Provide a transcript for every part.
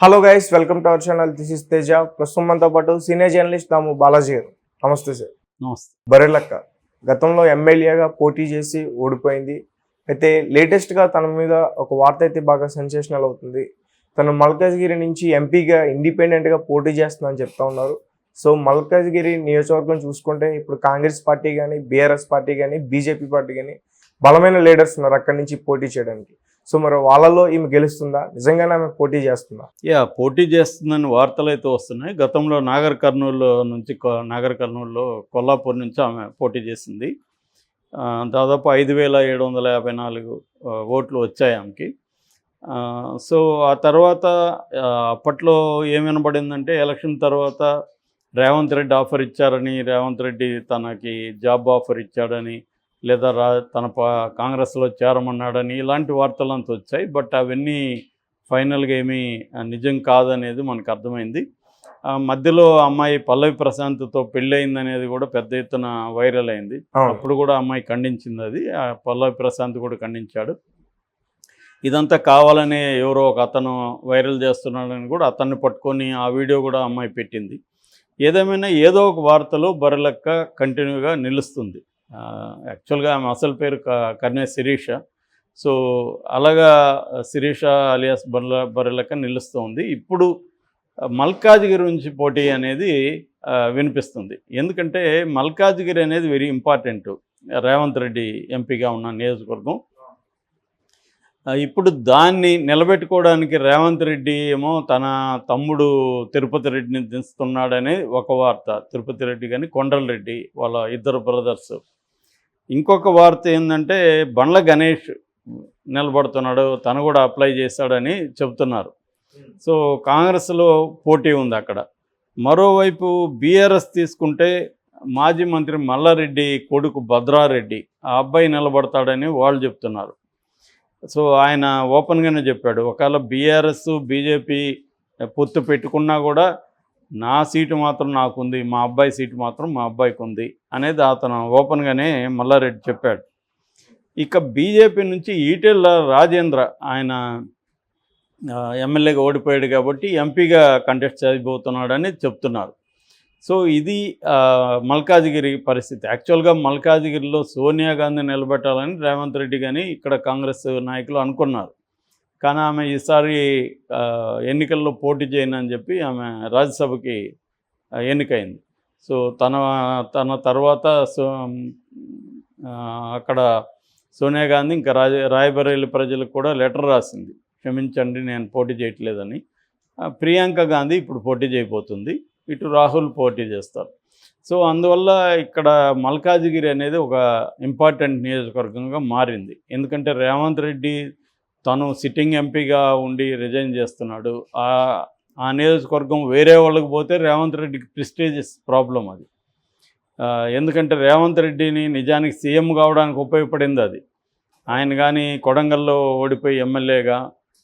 Hello guys welcome to our channel this is Teja ప్రస్తుతం మనతో పాటు సీనియర్ జర్నలిస్ట్ దాము బాలాజీ గారు నమస్తే సార్ నమస్తే బరెలక్క గతంలో ఎమ్మెల్యేగా పోటీ చేసి ఓడిపోయింది అయితే లేటెస్ట్గా తన మీద ఒక వార్త అయితే బాగా సెన్సేషనల్ అవుతుంది తను మల్కాజ్గిరి నుంచి ఎంపీగా ఇండిపెండెంట్గా పోటీ చేస్తుందని చెప్తా ఉన్నారు సో మల్కాజ్గిరి నియోజకవర్గం చూసుకుంటే ఇప్పుడు కాంగ్రెస్ పార్టీ కానీ బీఆర్ఎస్ పార్టీ కానీ బీజేపీ పార్టీ కానీ బలమైన లీడర్స్ ఉన్నారు అక్కడి నుంచి పోటీ చేయడానికి సో మరి వాళ్ళలో ఈమె గెలుస్తుందా? నిజంగానే ఆమె పోటీ చేస్తుందా? యా పోటీ చేస్తుందని వార్తలు అయితే వస్తున్నాయి. గతంలో నాగర్ కర్నూలు నుంచి నాగర్ కర్నూలులో కొల్లాపూర్ నుంచి ఆమె పోటీ చేసింది. దాదాపు ఐదు వేల ఏడు వందల యాభై నాలుగు ఓట్లు వచ్చాయి ఆమెకి. సో ఆ తర్వాత అప్పట్లో ఏం వినబడిందంటే ఎలక్షన్ తర్వాత రేవంత్ రెడ్డి ఆఫర్ ఇచ్చారని రేవంత్ రెడ్డి తనకి జాబ్ ఆఫర్ ఇచ్చాడని లేదా రా తన పా కాంగ్రెస్లో చేరమన్నాడని ఇలాంటి వార్తలు అంతా వచ్చాయి. బట్ అవన్నీ ఫైనల్గా ఏమీ నిజం కాదనేది మనకు అర్థమైంది. ఆ, మధ్యలో అమ్మాయి పల్లవి ప్రశాంత్తో పెళ్ళయింది అనేది కూడా పెద్ద ఎత్తున వైరల్ అయింది. అప్పుడు కూడా అమ్మాయి ఖండించింది అది. ఆ పల్లవి ప్రశాంత్ కూడా ఖండించాడు. ఇదంతా కావాలనే ఎవరో ఒక అతను వైరల్ చేస్తున్నాడని కూడా అతన్ని పట్టుకొని ఆ వీడియో కూడా అమ్మాయి పెట్టింది. ఏదేమైనా ఏదో ఒక వార్తలో బరలక్క కంటిన్యూగా నిలుస్తుంది. యాక్చువల్గా ఆమె అసలు పేరు క- కర్నే శిరీష. సో అలాగా శిరీష అలియాస్ బర్ల బర్రెలక నిలుస్తుంది ఇప్పుడు మల్కాజ్గిరి నుంచి పోటీ అనేది వినిపిస్తుంది. ఎందుకంటే మల్కాజ్గిరి అనేది వెరీ ఇంపార్టెంట్. రేవంత్ రెడ్డి ఎంపీగా ఉన్న నియోజకవర్గం. ఇప్పుడు దాన్ని నిలబెట్టుకోవడానికి రేవంత్ రెడ్డి ఏమో తన తమ్ముడు తిరుపతి రెడ్డిని దించుతున్నాడని ఒక వార్త. తిరుపతి రెడ్డి కానీ కొండల రెడ్డి వాళ్ళ ఇద్దరు బ్రదర్స్. ఇంకొక వార్త ఏంటంటే బండ్ల గణేష్ నిలబడుతున్నాడు తను కూడా అప్లై చేస్తాడని చెబుతున్నారు. సో కాంగ్రెస్లో పోటీ ఉంది అక్కడ. మరోవైపు బీఆర్ఎస్ తీసుకుంటే మాజీ మంత్రి మల్లారెడ్డి కొడుకు భద్రారెడ్డి ఆ అబ్బాయి నిలబడతాడని వాళ్ళు చెప్తున్నారు. సో ఆయన ఓపెన్గానే చెప్పాడు ఒకవేళ బీఆర్ఎస్ బీజేపీ పొత్తు పెట్టుకున్నా కూడా నా సీటు మాత్రం నాకుంది మా అబ్బాయి సీటు మాత్రం మా అబ్బాయికి ఉంది అనేది అతను ఓపెన్గానే మల్లారెడ్డి చెప్పాడు. ఇక బీజేపీ నుంచి ఈటెల రాజేంద్ర ఆయన ఎమ్మెల్యేగా ఓడిపోయాడు కాబట్టి ఎంపీగా కంటెస్ట్ చేయబోతున్నాడని చెప్తున్నారు. సో ఇది ఆ, మల్కాజిగిరి పరిస్థితి. యాక్చువల్గా మల్కాజిగిరిలో సోనియా గాంధీ నిలబెట్టాలని రేవంత్ రెడ్డి కానీ ఇక్కడ కాంగ్రెస్ నాయకులు అనుకున్నారు. కానీ ఆమె ఈసారి ఎన్నికల్లో పోటీ చేయను అని చెప్పి ఆమె రాజ్యసభకి ఎన్నికైంది. సో తన తన తర్వాత సో అక్కడ సోనియా గాంధీ ఇంకా రాజ రాయబరేలి ప్రజలకు కూడా లెటర్ రాసింది. క్షమించండి నేను పోటీ చేయట్లేదని. ప్రియాంక గాంధీ ఇప్పుడు పోటీ చేయబోతుంది. ఇటు రాహుల్ పోటీ చేస్తారు. సో అందువల్ల ఇక్కడ మల్కాజిగిరి అనేది ఒక ఇంపార్టెంట్ నియోజకవర్గంగా మారింది. ఎందుకంటే రేవంత్ రెడ్డి తను సిట్టింగ్ ఎంపీగా ఉండి రిజైన్ చేస్తున్నాడు. ఆ నియోజకవర్గం వేరే వాళ్ళకి పోతే రేవంత్ రెడ్డికి ప్రిస్టేజియస్ ప్రాబ్లం అది. ఎందుకంటే రేవంత్ రెడ్డిని నిజానికి సీఎం కావడానికి ఉపయోగపడింది అది. ఆయన కానీ కొడంగల్లో ఓడిపోయి ఎమ్మెల్యేగా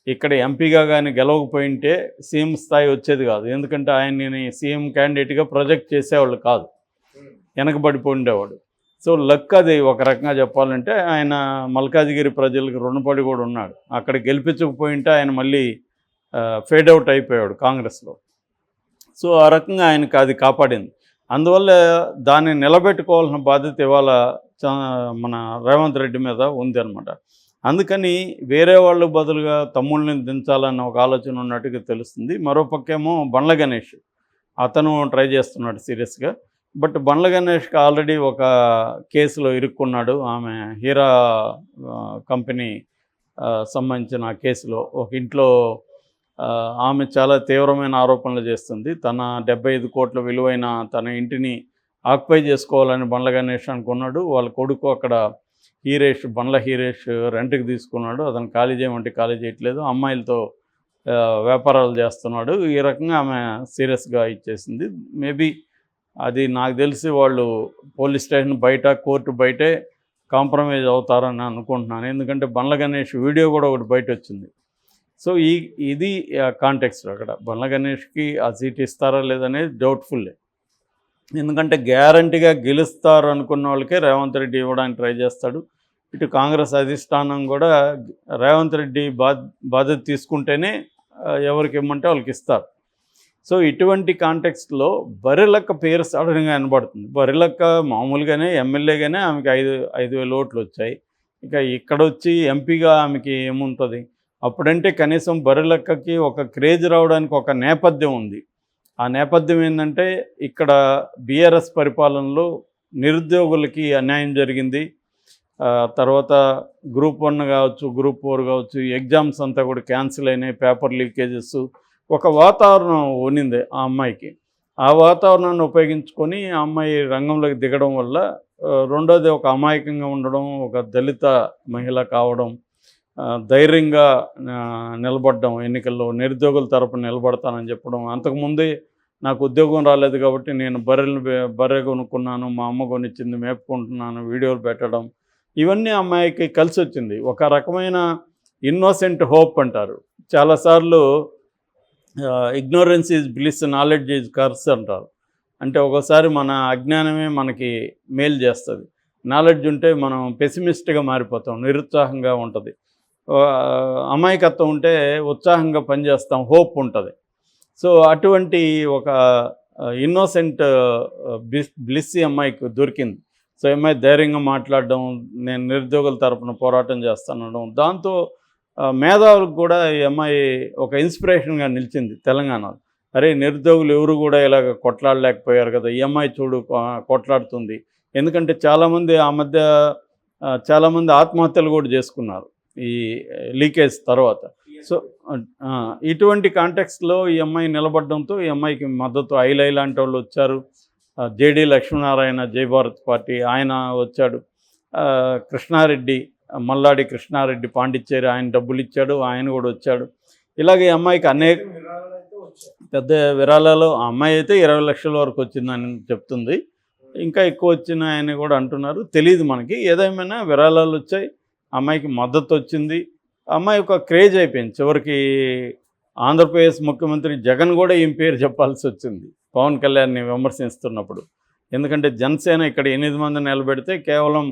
ఇక్కడ ఎంపీగా కానీ గెలవకపోయింటే సీఎం స్థాయి వచ్చేది కాదు. ఎందుకంటే ఆయన్ని సీఎం క్యాండిడేట్గా ప్రొజెక్ట్ చేసేవాళ్ళు కాదు. వెనకబడిపోయి ఉండేవాడు. సో లక్ అది ఒక రకంగా చెప్పాలంటే ఆయన మల్కాజిగిరి ప్రజలకు రుణపడి కూడా ఉన్నాడు. అక్కడ గెలిపించకపోయింటే ఆయన మళ్ళీ ఫేడ్ అవుట్ అయిపోయాడు కాంగ్రెస్లో. సో ఆ రకంగా ఆయనకు అది కాపాడింది. అందువల్ల దాన్ని నిలబెట్టుకోవాల్సిన బాధ్యత ఇవాళ మన రేవంత్ రెడ్డి మీద ఉంది అనమాట అందుకని వేరే వాళ్ళు బదులుగా తమ్ముళ్ళని దించాలన్న ఒక ఆలోచన ఉన్నట్టుగా తెలుస్తుంది. మరోపక్కేమో బండ్ల గణేష్ అతను ట్రై చేస్తున్నాడు సీరియస్గా. బట్ బండ్ల గణేష్కి ఆల్రెడీ ఒక కేసులో ఇరుక్కున్నాడు. ఆమె హీరా కంపెనీ ఆ, సంబంధించిన కేసులో ఒక ఇంట్లో ఆమె చాలా తీవ్రమైన ఆరోపణలు చేస్తుంది. తన డెబ్బై ఐదు కోట్ల విలువైన తన ఇంటిని ఆక్యుపై చేసుకోవాలని బండ్ల గణేష్ అనుకున్నాడు. వాళ్ళ కొడుకు అక్కడ హీరేష్ బండ్ల హీరేష్ రెంట్కి తీసుకున్నాడు. అతను ఖాళీ చేయమంటే ఖాళీ చేయట్లేదు. అమ్మాయిలతో వ్యాపారాలు చేస్తున్నాడు. ఈ రకంగా ఆమె సీరియస్గా ఇచ్చేసింది. మేబీ అది నాకు తెలిసి వాళ్ళు పోలీస్ స్టేషన్ బయట కోర్టు బయటే కాంప్రమైజ్ అవుతారని అనుకుంటున్నాను. ఎందుకంటే బండ్ల గణేష్ వీడియో కూడా ఒకటి బయట వచ్చింది. సో ఈ ఇది కాంటెక్స్ట్ అక్కడ. బండ్ల గణేష్కి ఆ సీట్ ఇస్తారా లేదనేది డౌట్ఫుల్లే ఎందుకంటే గ్యారంటీగా గెలుస్తారు అనుకున్న వాళ్ళకే రేవంత్ రెడ్డి ఇవ్వడానికి ట్రై చేస్తాడు. ఇటు కాంగ్రెస్ అధిష్టానం కూడా రేవంత్ రెడ్డి బాధ్యత తీసుకుంటేనే ఎవరికి ఇమ్మంటే వాళ్ళకి ఇస్తారు. సో ఇటువంటి కాంటెక్స్ట్లో బరిలక్క పేరు సడన్గా వినబడుతుంది. బరిలక్క మామూలుగానే ఎమ్మెల్యేగానే ఆమెకి ఐదు ఐదు వేల ఓట్లు వచ్చాయి. ఇక ఇక్కడ వచ్చి ఎంపీగా ఆమెకి ఏముంటుంది? అప్పుడంటే కనీసం బరిలక్కకి ఒక క్రేజ్ రావడానికి ఒక నేపథ్యం ఉంది. ఆ నేపథ్యం ఏంటంటే ఇక్కడ బీఆర్ఎస్ పరిపాలనలో నిరుద్యోగులకి అన్యాయం జరిగింది. తర్వాత గ్రూప్ వన్ కావచ్చు గ్రూప్ ఫోర్ కావచ్చు ఎగ్జామ్స్ అంతా కూడా క్యాన్సిల్ అయినాయి పేపర్ లీకేజెస్ ఒక వాతావరణం ఉన్నింది ఆ అమ్మాయికి. ఆ వాతావరణాన్ని ఉపయోగించుకొని ఆ అమ్మాయి రంగంలోకి దిగడం వల్ల రెండోది ఒక అమాయకంగా ఉండడం ఒక దళిత మహిళ కావడం ధైర్యంగా నిలబడడం ఎన్నికల్లో నిరుద్యోగుల తరపున నిలబడతానని చెప్పడం. అంతకుముందే నాకు ఉద్యోగం రాలేదు కాబట్టి నేను బర్రెలు బర్రె కొనుక్కున్నాను మా అమ్మ కొనిచ్చింది మేపుకుంటున్నాను వీడియోలు పెట్టడం. ఇవన్నీ అమ్మాయికి కలిసి వచ్చింది ఒక రకమైన ఇన్నోసెంట్ హోప్ అంటారు. చాలాసార్లు ignorance is bliss knowledge is curse అంటారు. అంటే ఒకసారి మన అజ్ఞానమే మనకి మేలు చేస్తుంది. నాలెడ్జ్ ఉంటే మనం పెసిమిస్ట్గా మారిపోతాం నిరుత్సాహంగా ఉంటుంది. అమాయకత్వం ఉంటే ఉత్సాహంగా పనిచేస్తాం హోప్ ఉంటుంది. సో అటువంటి ఒక ఇన్నోసెంట్ బ్లిస్ అమ్మాయికి దొరికింది. సో ఈ అమ్మాయి ధైర్యంగా మాట్లాడడం నేను నిరుద్యోగుల తరపున పోరాటం చేస్తానడం దాంతో మేధావులకు కూడా ఈ అమ్మాయి ఒక ఇన్స్పిరేషన్గా నిలిచింది తెలంగాణలో. అరే నిరుద్యోగులు ఎవరు కూడా ఇలాగ కొట్లాడలేకపోయారు కదా ఈ అమ్మాయి చూడు కొట్లాడుతుంది. ఎందుకంటే చాలామంది ఆ మధ్య చాలామంది ఆత్మహత్యలు కూడా చేసుకున్నారు ఈ లీకేజ్ తర్వాత. సో ఇటువంటి కాంటెక్స్లో ఈ అమ్మాయి నిలబడడంతో ఈ అమ్మాయికి మద్దతు ఐలై లాంటి వాళ్ళు వచ్చారు. జేడి లక్ష్మీనారాయణ జయభారత్ పార్టీ ఆయన వచ్చాడు. కృష్ణారెడ్డి మల్లాడి కృష్ణారెడ్డి పాండిచ్చేరి ఆయన డబ్బులు ఇచ్చాడు ఆయన కూడా వచ్చాడు. ఇలాగే ఈ అమ్మాయికి అనేక పెద్ద విరాళాలు ఆ అమ్మాయి అయితే ఇరవై లక్షల వరకు వచ్చిందని చెప్తుంది. ఇంకా ఎక్కువ వచ్చినాయని కూడా అంటున్నారు. తెలియదు మనకి. ఏదేమైనా విరాళాలు వచ్చాయి అమ్మాయికి మద్దతు వచ్చింది. అమ్మాయి ఒక క్రేజ్ అయిపోయింది. చివరికి ఆంధ్రప్రదేశ్ ముఖ్యమంత్రి జగన్ కూడా ఈమె పేరు చెప్పాల్సి వచ్చింది పవన్ కళ్యాణ్ని విమర్శిస్తున్నప్పుడు. ఎందుకంటే జనసేన ఇక్కడ ఎనిమిది మంది నిలబెడితే కేవలం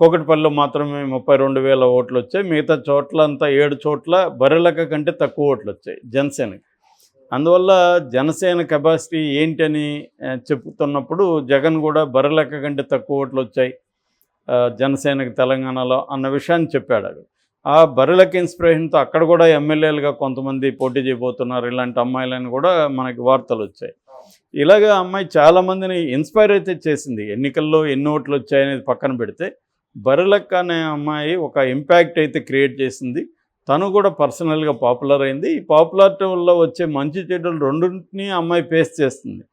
కోకటిపల్లిలో మాత్రమే ముప్పై రెండు వేల ఓట్లు వచ్చాయి. మిగతా చోట్ల అంతా ఏడు చోట్ల బర్రెలక కంటే తక్కువ ఓట్లు వచ్చాయి జనసేనకి. అందువల్ల జనసేన కెపాసిటీ ఏంటని చెప్తున్నప్పుడు జగన్ కూడా బర్రెలక కంటే తక్కువ ఓట్లు వచ్చాయి జనసేనకి తెలంగాణలో అన్న విషయాన్ని చెప్పాడు ఆయన. ఆ బర్రెలకి ఇన్స్పిరేషన్తో అక్కడ కూడా ఎమ్మెల్యేలుగా కొంతమంది పోటీ చేయబోతున్నారు. ఇలాంటి అమ్మాయిలని కూడా మనకి వార్తలు వచ్చాయి. ఇలాగ అమ్మాయి చాలామందిని ఇన్స్పైర్ అయితే చేసింది. ఎన్నికల్లో ఎన్ని ఓట్లు వచ్చాయనేది పక్కన పెడితే బర్రెలక్క అనే అమ్మాయి ఒక ఇంపాక్ట్ అయితే క్రియేట్ చేసింది. తను కూడా పర్సనల్గా పాపులర్ అయింది. ఈ పాపులారిటీ వల్ల వచ్చే మంచి చెడులు రెండింటినీ అమ్మాయి ఫేస్ చేస్తుంది.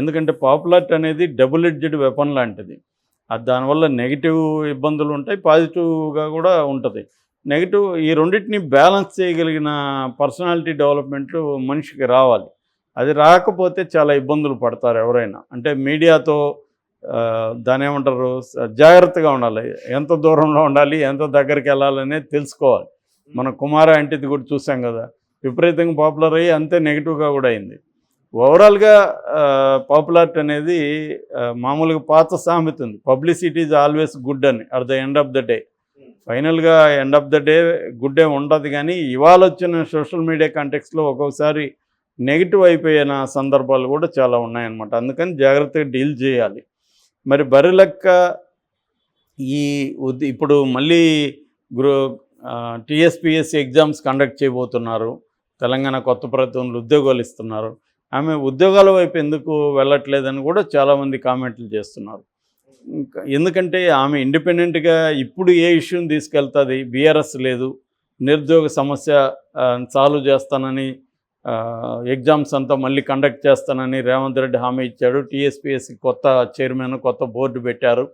ఎందుకంటే పాపులారిటీ అనేది డబుల్ ఎడ్జెడ్ వెపన్ లాంటిది. అది దానివల్ల నెగిటివ్ ఇబ్బందులు ఉంటాయి పాజిటివ్గా కూడా ఉంటుంది. నెగిటివ్ ఈ రెండింటిని బ్యాలెన్స్ చేయగలిగిన పర్సనాలిటీ డెవలప్మెంట్ మనిషికి రావాలి. అది రాకపోతే చాలా ఇబ్బందులు పడతారు ఎవరైనా. అంటే మీడియాతో దాని ఏమంటారు జాగ్రత్తగా ఉండాలి. ఎంత దూరంలో ఉండాలి ఎంత దగ్గరికి వెళ్ళాలనేది తెలుసుకోవాలి. మన కుమార అంటిది కూడా చూసాం కదా విపరీతంగా పాపులర్ అయ్యి అంతే నెగిటివ్గా కూడా అయింది. ఓవరాల్గా పాపులారిటీ అనేది మామూలుగా పాత సామెత ఉంది. పబ్లిసిటీ ఈజ్ ఆల్వేస్ గుడ్ అని at the end of the day. ఫైనల్గా end of the day good ఉండదు కానీ ఇవాళ వచ్చిన సోషల్ మీడియా కాంటెక్స్లో ఒక్కొక్కసారి నెగిటివ్ అయిపోయిన సందర్భాలు కూడా చాలా ఉన్నాయన్నమాట. అందుకని జాగ్రత్తగా డీల్ చేయాలి. మరి బరిలెక్క ఈ ఇప్పుడు మళ్ళీ గ్రూ టీఎస్పిఎస్సి ఎగ్జామ్స్ కండక్ట్ చేయబోతున్నారు. తెలంగాణ కొత్త ప్రభుత్వంలో ఉద్యోగాలు ఇస్తున్నారు. ఆమె ఉద్యోగాల వైపు ఎందుకు వెళ్ళట్లేదని కూడా చాలామంది కామెంట్లు చేస్తున్నారు. ఎందుకంటే ఆమె ఇండిపెండెంట్గా ఇప్పుడు ఏ ఇష్యూని తీసుకెళ్తుంది? బీఆర్ఎస్ లేదు. నిరుద్యోగ సమస్య సాల్వ్ చేస్తానని ఎగ్జామ్స్ అంతా మళ్ళీ కండక్ట్ చేస్తానని రేవంత్ రెడ్డి హామీ ఇచ్చాడు. టీఎస్పీఎస్సి కొత్త చైర్మన్ కొత్త బోర్డు పెట్టారు.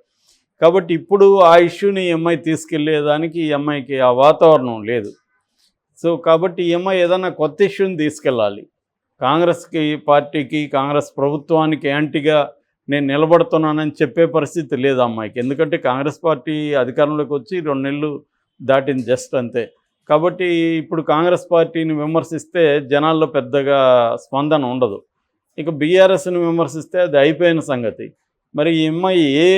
కాబట్టి ఇప్పుడు ఆ ఇష్యూని ఎంఐ తీసుకెళ్ళేదానికి ఈ అమ్మాయికి ఆ వాతావరణం లేదు. సో కాబట్టి ఎంఐ ఏదైనా కొత్త ఇష్యూని తీసుకెళ్ళాలి. కాంగ్రెస్కి పార్టీకి కాంగ్రెస్ ప్రభుత్వానికి యాంటీగా నేను నిలబడుతున్నానని చెప్పే పరిస్థితి లేదు అమ్మాయికి. ఎందుకంటే కాంగ్రెస్ పార్టీ అధికారంలోకి వచ్చి రెండు నెలలు దాటింది జస్ట్ అంతే. కాబట్టి ఇప్పుడు కాంగ్రెస్ పార్టీని విమర్శిస్తే జనాల్లో పెద్దగా స్పందన ఉండదు. ఇక బీఆర్ఎస్ని విమర్శిస్తే అది అయిపోయిన సంగతి. మరి ఈ అమ్మాయి ఏ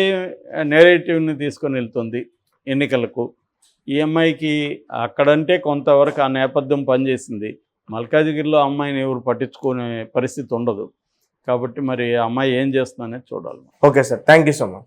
నేరేటివ్ని తీసుకొని వెళ్తుంది ఎన్నికలకు? ఈ అమ్మాయికి అక్కడంటే కొంతవరకు ఆ నేపథ్యం పనిచేసింది. మల్కాజిగిరిలో అమ్మాయిని ఎవరు పట్టించుకునే పరిస్థితి ఉండదు. కాబట్టి మరి అమ్మాయి ఏం చేస్తుందనేది చూడాలి. Okay sir. Thank you so much.